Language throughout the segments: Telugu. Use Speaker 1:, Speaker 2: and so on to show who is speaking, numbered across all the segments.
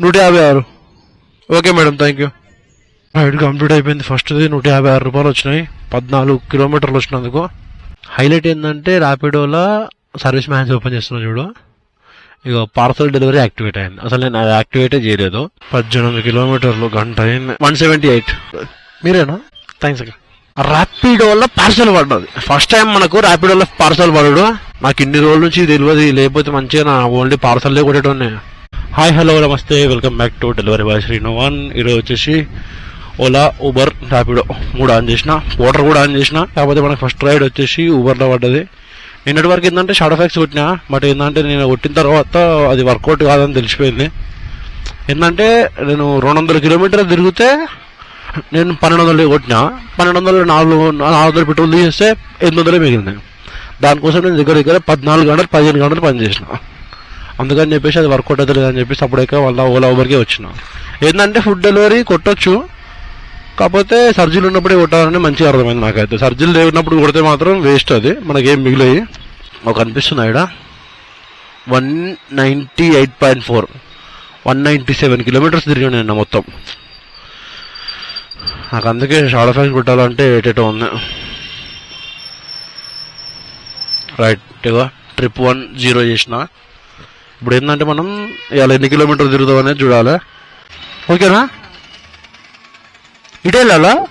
Speaker 1: నూట యాభై ఆరు. Okay madam thank you ride complete అయిపోయింది. ఫస్ట్ది నూట యాభై ఆరు రూపాయలు వచ్చినాయి. పద్నాలుగు కిలోమీటర్లు వచ్చినందుకు. హైలైట్ ఏంటంటే ర్యాపిడోలో సర్వీస్ మ్యాన్స్ ఓపెన్ చేస్తున్నా చూడు. ఇక పార్సల్ డెలివరీ యాక్టివేట్ అయింది. అసలు నేను అది యాక్టివేటే చేయలేదు. పద్దెనిమిది కిలోమీటర్లు గంట అయింది. వన్ సెవెంటీ ఎయిట్ మీరేనా? థ్యాంక్స్ అక్క. ర్యాపిడోలో పార్సల్ పడ్డది. ఫస్ట్ టైం మనకు ర్యాపిడోలో పార్సల్ పడడు. నాకు ఇన్ని రోజుల నుంచి తెలియదు. లేకపోతే మంచిగా నా ఓన్లీ పార్సల్లే కొట్టేటోనే హాయ్ హలో నమస్తే welcome back to delivery boy శ్రీనువాన్ ఈరోజు వచ్చేసి ఓలా ఊబర్ ర్యాపిడో మూడు ఆన్ చేసిన వాటర్ కూడా ఆన్ చేసిన. కాకపోతే మనకు ఫస్ట్ రైడ్ వచ్చేసి ఊబర్లో పడ్డది. నిన్నటి వరకు ఏంటంటే షార్ట్ ఫ్యాక్స్ కొట్టినా బట్ ఏంటంటే నేను కొట్టిన తర్వాత అది వర్కౌట్ కాదని తెలిసిపోయింది. ఏంటంటే నేను రెండు వందల కిలోమీటర్లు తిరిగితే నేను పన్నెండు వందలు కొట్టినా. పన్నెండు వందలు నాలుగు నాలుగు వందలు పెట్రోల్ తీసేస్తే ఎనిమిది వందలే మిగిలినాయి దానికోసం నేను దగ్గర దగ్గర పద్నాలుగు గంటలు పదిహేను గంటలు పనిచేసిన అందుకని చెప్పేసి అది వర్కౌట్ అవుతుంది అని చెప్పేసి అప్పుడైతే వాళ్ళ ఓలా ఊబర్కే వచ్చిన. ఏంటంటే ఫుడ్ డెలివరీ కొట్టొచ్చు. కాకపోతే సర్జీలు ఉన్నప్పుడే కొట్టాలని మంచిగా అర్థమైంది నాకైతే. సర్జీలు లేనప్పుడు కొడితే మాత్రం వేస్ట్ అది. మనకేం మిగిలాయి. ఒక అనిపిస్తుంది ఆడ one ninety eight point four one ninety seven kilometers తిరిగాను నిన్న మొత్తం. నాకు అందుకే షాడో ఫ్యాన్స్ పెట్టాలంటే ఏటేటో ఉంది. రైట్ ట్రిప్ వన్ జీరో చేసిన. ఇప్పుడు ఏంటంటే మనం ఇవాళ ఎన్ని కిలోమీటర్లు తిరుగుతాం అనేది చూడాలి. ఓకేనా? ఇటే వెళ్ళాలా?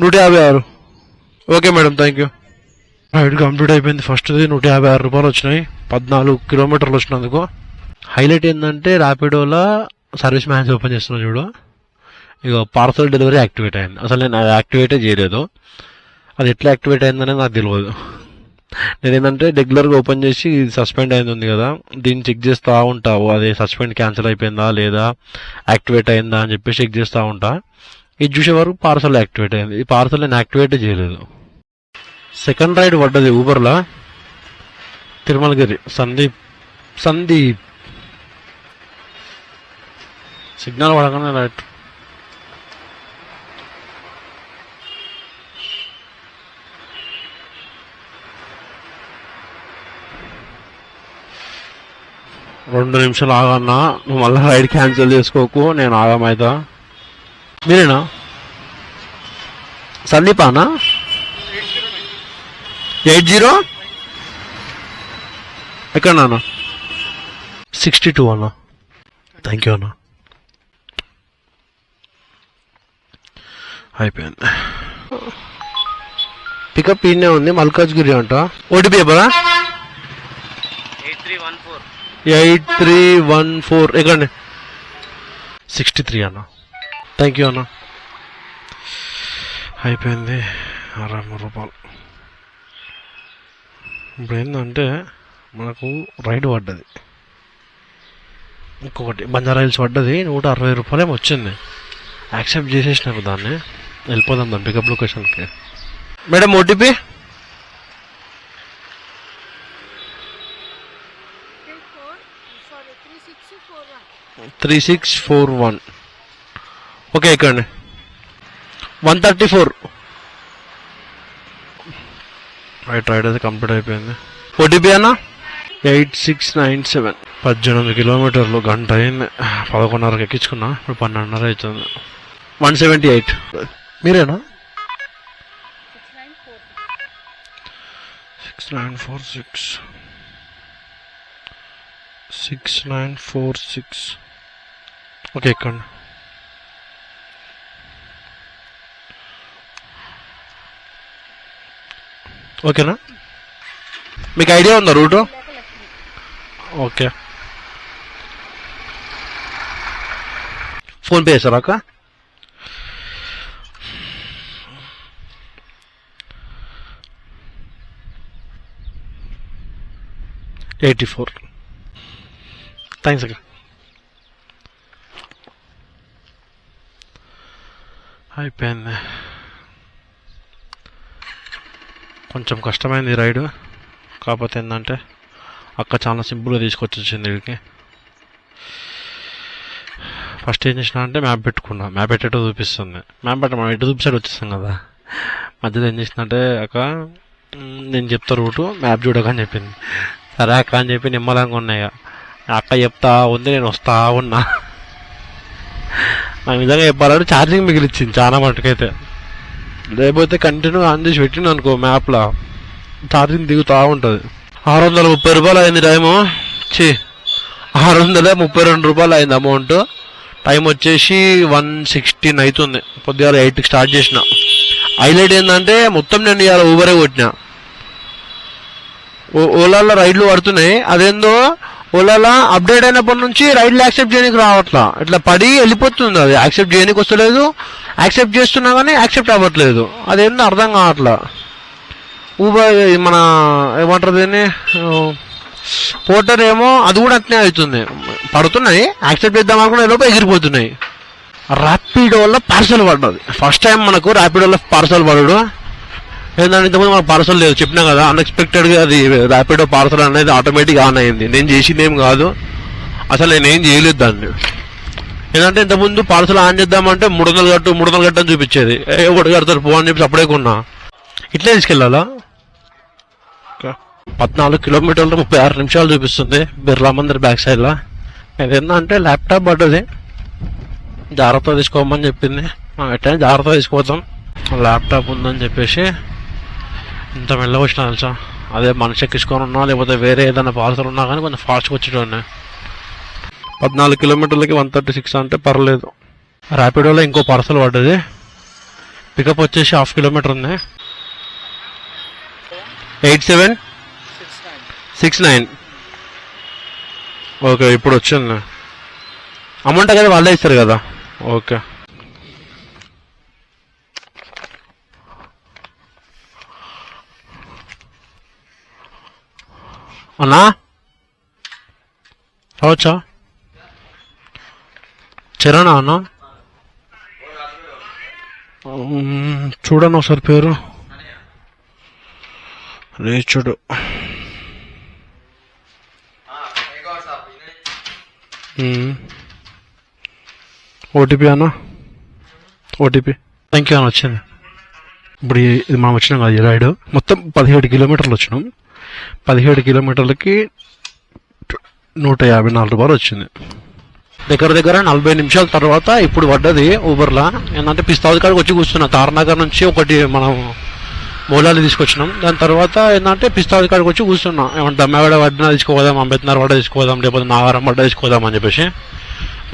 Speaker 1: నూట యాభై ఆరు. Okay madam thank you ride complete అయిపోయింది. ఫస్ట్ది నూట యాభై ఆరు రూపాయలు వచ్చినాయి. పద్నాలుగు కిలోమీటర్లు వచ్చినందుకు. హైలైట్ ఏంటంటే ర్యాపిడోలో సర్వీస్ మ్యాన్స్ ఓపెన్ చేస్తున్నా చూడు. ఇక పార్సల్ డెలివరీ యాక్టివేట్ అయింది. అసలు నేను యాక్టివేటే చేయలేదు. అది ఎట్లా యాక్టివేట్ అయిందనేది నాకు తెలియదు నేను ఏంటంటే రెగ్యులర్గా ఓపెన్ చేసి సస్పెండ్ అయింది ఉంది కదా దీన్ని చెక్ చేస్తూ ఉంటావు అది సస్పెండ్ క్యాన్సిల్ అయిపోయిందా లేదా యాక్టివేట్ అయిందా అని చెప్పి చెక్ చేస్తూ ఉంటా. ఇది చూసే వరకు పార్సల్ యాక్టివేట్ అయింది. ఈ పార్సల్ నేను యాక్టివేట్ చేయలేదు. సెకండ్ రైడ్ పడ్డది ఊబర్లో. తిరుమలగిరి సందీప్ సందీప్. సిగ్నల్ పడగానే రైట్ రెండు నిమిషాలు ఆగన్నా నువ్వు మళ్ళీ రైడ్ క్యాన్సిల్ చేసుకోకు నేను ఆగమైతా మీరేనా? సందీపానా? Eight zero? ఎక్కడ నాన్న సిక్స్టీ టూ అన్న. థ్యాంక్ యూ అన్న. అయిపోయింది. పికప్ ఈయనే ఉంది మల్కాజ్గిరి అంట. ఓటీపీ చెప్పరా
Speaker 2: eight three one four
Speaker 1: eight three one four ఎక్కడ సిక్స్టీ త్రీ అన్న. థ్యాంక్ యూ అన్న. అయిపోయింది. అరవై మూడు రూపాయలు. ఇప్పుడు ఏంటంటే మనకు రైడ్ పడ్డది. ఇంకొకటి బంజారాయిల్స్ పడ్డది. నూట అరవై రూపాయలేమో వచ్చింది. యాక్సెప్ట్ చేసేసినారు దాన్ని. వెళ్ళిపోదాం దాన్ని. పికప్ లొకేషన్కి madam OTP three six four one okay ఎక్కండి one thirty four right right అది కంప్లీట్ అయిపోయింది ఓటీపీ అన్న? ఎయిట్ సిక్స్ నైన్ సెవెన్ పద్దెనిమిది కిలోమీటర్లు గంట అయింది. పదకొండున్నరకు ఎక్కించుకున్నా. ఇప్పుడు పన్నెండున్నర అవుతుంది. వన్ సెవెంటీ ఎయిట్ మీరేనా?
Speaker 3: six nine four
Speaker 1: six nine four six six nine four six okay ఎక్కండి ఓకేనా మీకు ఐడియా ఉందా రూటు ఓకే ఫోన్పే చేస్తారా అక్క ఎయిటీ ఫోర్ థ్యాంక్స్ అక్క అయిపోయింది కొంచెం కష్టమైంది రైడు రైడ్. కాకపోతే ఏంటంటే అక్క చాలా సింపుల్గా తీసుకొచ్చి వచ్చింది వీడికి ఫస్ట్ ఏం చేసిన అంటే మ్యాప్ పెట్టుకున్నా. మ్యాప్ ఎట్టేటో చూపిస్తుంది. మ్యాప్ పెట్ట మనం ఎటు చూపిసాడు వచ్చేస్తాం కదా. మధ్యలో ఏం చేసినంటే అక్క నేను చెప్తా రూటు మ్యాప్ చూడకని చెప్పింది. సరే అక్క అని చెప్పి నిమ్మలంగా ఉన్నాయి అక్క చెప్తా ఉంది నేను వస్తా ఉన్నా. ఆ విధంగా చెప్పాలంటే ఛార్జింగ్ మిగిలిచ్చింది చాలా మటుకైతే. లేకపోతే కంటిన్యూ ఆన్ చేసి పెట్టిండు అనుకో మ్యాప్లో ఛార్జింగ్ దిగుతూ ఉంటుంది. ఆరు వందల ముప్పై రూపాయలు అయింది టైము చి ఆరు వందల ముప్పై రెండు రూపాయలు అయింది అమౌంట్ టైం వచ్చేసి వన్ సిక్స్టీన్ అవుతుంది. పొద్దుగాల ఎయిట్కి స్టార్ట్ చేసిన. హైలైట్ ఏంటంటే మొత్తం నేను ఇవాళ ఊబరే కొట్టిన. ఓ- ఓలాలో రైడ్లు పడుతున్నాయి. అదేందో ఓలాలో అప్డేట్ అయినప్పటి నుంచి రైడ్లు యాక్సెప్ట్ చేయడానికి రావట్లా. ఇట్లా పడి వెళ్ళిపోతుంది అది. యాక్సెప్ట్ చేయడానికి వస్తలేదు. యాక్సెప్ట్ చేస్తున్నా కానీ యాక్సెప్ట్ అవ్వట్లేదు. అదేంటో అర్థం కావట్లా. ఊబర్ మన ఏమంటారు దీన్ని? పోర్టర్ ఏమో అది కూడా అట్నే అవుతుంది. పడుతున్నాయి. యాక్సెప్ట్ చేద్దాం అనుకున్న లోపు ఎగిరిపోతున్నాయి. ర్యాపిడో వల్ల పార్సల్ పడ్డది. ఫస్ట్ టైం మనకు ర్యాపిడో వల్ల పార్సల్ పడడు. ఏంటంటే ఇంతకుముందు మనకు పార్సల్ లేదు. చెప్పినా కదా అన్ఎక్స్పెక్టెడ్గా అది ర్యాపిడో పార్సల్ అనేది ఆటోమేటిక్గా ఆన్ అయింది. నేను చేసింది ఏం కాదు. అసలు నేను ఏం చేయలేదు దాన్ని. ఏంటంటే ఇంతకుముందు పార్సల్ ఆన్ చేద్దామంటే మూడు వందలు కట్టు మూడు వందలు కట్టు అని చూపించేది. ఏ ఒకటి కడతారు పో అని చెప్పి అప్పుడే కొన్నా. ఇట్లే తీసుకెళ్ళాలా? పద్నాలుగు కిలోమీటర్లు ముప్పై ఆరు నిమిషాలు చూపిస్తుంది బిర్లా మందిర్ బ్యాక్ సైడ్లో ఏంటంటే ల్యాప్టాప్ పడ్డది. జాగ్రత్త తీసుకోమని చెప్పింది. మనం ఎట్టైనా జాగ్రత్త తీసుకోవద్దాం ల్యాప్టాప్ ఉందని చెప్పేసి ఇంత మెల్లగా వచ్చినా తెలుసా? అదే మనిషి ఎక్కించుకొని ఉన్నా లేకపోతే వేరే ఏదైనా పార్సల్ ఉన్నా కానీ కొంచెం ఫాస్ట్గా వచ్చేటోనే పద్నాలుగు కిలోమీటర్లకి వన్ థర్టీ సిక్స్ అంటే పర్లేదు. ర్యాపిడోలో ఇంకో పార్సల్ పడ్డది. పికప్ వచ్చేసి హాఫ్ కిలోమీటర్ ఉంది. Eight seven? Six nine. Okay ఇప్పుడు వచ్చింది. అమౌంట్ కదా వాళ్ళే ఇస్తారు కదా? ఓకే అన్నా రావచ్చా? చరణా అన్న? చూడను సార్ ఒకసారి పేరు. రేచుడు ఓటీపీ అన్న? ఓటీపీ థ్యాంక్ యూ అన్న వచ్చింది. ఇప్పుడు ఇది మనం వచ్చినాం కదా ఈ రైడ్. మొత్తం పదిహేడు కిలోమీటర్లు వచ్చినాం. పదిహేడు కిలోమీటర్లకి నూట యాభై నాలుగు రూపాయలు వచ్చింది. దగ్గర దగ్గర నలభై నిమిషాల తర్వాత ఇప్పుడు పడ్డది ఊబర్లా. ఏంటంటే పిస్తాది కాడికి వచ్చి కూర్చున్నా. తారనగర్ నుంచి ఒకటి మనం మూలాలు తీసుకొచ్చినాం. దాని తర్వాత ఏంటంటే పిస్తాది కాడికి వచ్చి కూర్చున్నాం. ఏమంటే దమ్మవాడ వడ్డన తీసుకోదాం అంబేద్కర్ వడ్డ తీసుకోదాం లేకపోతే నాగారం వడ్డ తీసుకోదాం అని చెప్పేసి.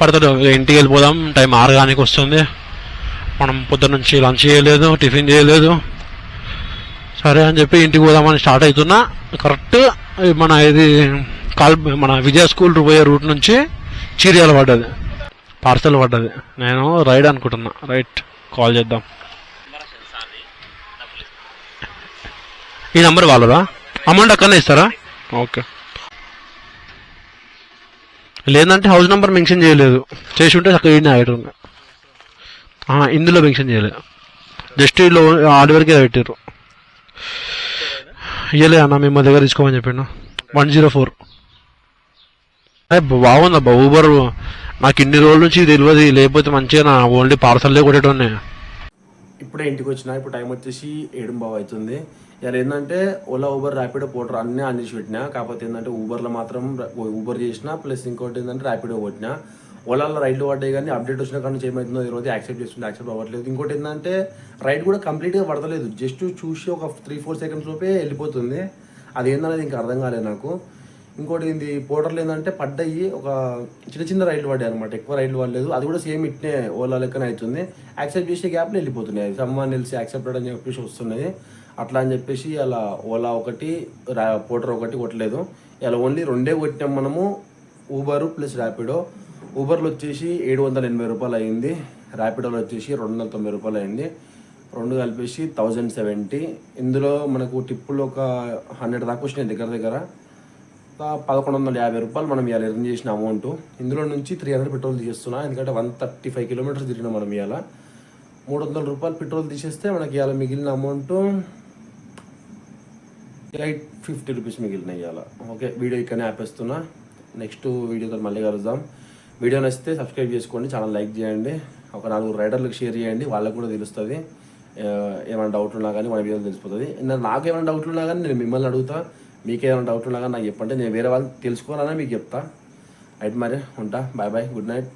Speaker 1: పడతాడు ఇంటికి వెళ్ళిపోదాం. టైం ఆరుగానికి వస్తుంది. మనం పొద్దున్న నుంచి లంచ్ చేయలేదు టిఫిన్ చేయలేదు. సరే అని చెప్పి ఇంటికి పోదామని స్టార్ట్ అవుతున్నా. కరెక్ట్ మన ఇది కాల్ మన విజయ స్కూల్ పోయే రూట్ నుంచి చీరియాలు పడ్డది. పార్సల్ పడ్డది. నేను రైడ్ అనుకుంటున్నా. రైట్ కాల్ చేద్దాం. ఈ నెంబర్ వాళ్ళదా? అమౌంట్ అక్కడనే ఇస్తారా? ఓకే. లేదంటే హౌస్ నెంబర్ మెన్షన్ చేయలేదు. చేసి ఉంటే అక్కడ ఈయన ఇందులో మెన్షన్ చేయలేదు జస్ట్ ఇల్లు ఆడివరకే పెట్టారు ఇయ్యలే అన్న మిమ్మల్ని దగ్గర తీసుకోమని చెప్పిండు. వన్ జీరో ఫోర్ బాగుందబ్బా ఊబర్ నాకు ఇన్ని రోజుల నుంచి తెలియదు లేకపోతే మంచిగా నా ఓన్లీ పార్సల్లే కొట్టేటోనే
Speaker 4: ఇప్పుడే ఇంటికి వచ్చిన ఇప్పుడు టైం వచ్చేసి ఏడు బావు అవుతుంది. ఇలా ఏంటంటే ఓలా ఊబర్ ర్యాపిడో పోటర్ అన్నీ ఆన్ చేసి పెట్టినా కాకపోతే ఏంటంటే ఊబర్లో మాత్రం ఊబర్ చేసిన ప్లస్ ఇంకోటి ఏంటంటే ర్యాపిడో కొట్టినా. ఓలాలో రైడ్లు పడ్డాయి కానీ అప్డేట్ వచ్చిన కానీ నుంచి ఏమవుతుందో ఈ రోజు యాక్సెప్ట్ చేస్తుంది యాక్సెప్ట్ అవ్వట్లేదు. ఇంకోటి ఏంటంటే రైడ్ కూడా కంప్లీట్గా పడతలేదు. జస్ట్ చూసి ఒక త్రీ ఫోర్ సెకండ్స్ లోపే వెళ్ళిపోతుంది. అది ఏందనేది ఇంకా అర్థం కాలేదు నాకు. ఇంకోటి ఇది పోర్టర్లు ఏంటంటే పడ్డాయి ఒక చిన్న చిన్న రైడ్లు పడ్డాయి అనమాట ఎక్కువ రైడ్లు పడలేదు. అది కూడా సేమ్ ఇట్నే ఓలా లెక్కనే అవుతుంది యాక్సెప్ట్ చేసే గ్యాప్లో వెళ్ళిపోతున్నాయి. సమ్మాన్ తెలిసి యాక్సెప్టెడ్ అని చెప్పేసి వస్తున్నాయి. అట్లా అని చెప్పేసి అలా ఓలా ఒకటి పోటర్ పోర్టర్ ఒకటి కొట్టలేదు. ఇలా ఓన్లీ రెండే కొట్టినాం మనము ఊబర్ ప్లస్ ర్యాపిడో ఊబర్లో వచ్చేసి ఏడు వందల ఎనభై రూపాయలు అయింది. ర్యాపిడోలో వచ్చేసి రెండు వందల తొంభై రూపాయలు అయింది. రెండు కలిపేసి థౌజండ్ సెవెంటీ. ఇందులో మనకు టిప్పులు ఒక హండ్రెడ్ దాకా వచ్చినాయి దగ్గర దగ్గర. పదకొండు వందల యాభై రూపాయలు మనం ఇవాళ ఎర్న్ చేసిన అమౌంట్ ఇందులో నుంచి త్రీ హండ్రెడ్ పెట్రోల్ తీసేస్తున్నా. ఎందుకంటే వన్ థర్టీ ఫైవ్ కిలోమీటర్స్ తిరిగిన మనం ఇవాళ మూడు వందల రూపాయలు పెట్రోల్ తీసేస్తే మనకి ఇవాళ మిగిలిన అమౌంట్ ఎయిట్ ఫిఫ్టీ రూపీస్ మిగిలినాయి ఇవాళ ఓకే వీడియో ఇక్కడనే ఆపేస్తున్నా. నెక్స్ట్ వీడియోతో మళ్ళీ కలుద్దాం. వీడియో నచ్చితే సబ్స్క్రైబ్ చేసుకోండి ఛానల్ లైక్ చేయండి ఒక నాలుగు రైడర్లకు షేర్ చేయండి వాళ్ళకు కూడా తెలుస్తుంది. ఏమైనా డౌట్ ఉన్నా కానీ మన వీడియో తెలిసిపోతుంది. నాకు ఏమైనా డౌట్లు ఉన్నా కానీ నేను మిమ్మల్ని అడుగుతా మీకు ఏమైనా డౌట్ ఉన్నా కానీ నాకు చెప్పండి. నేను వేరే వాళ్ళు తెలుసుకోవాలని మీకు చెప్తా. అయితే మరి ఉంటా. Bye bye good night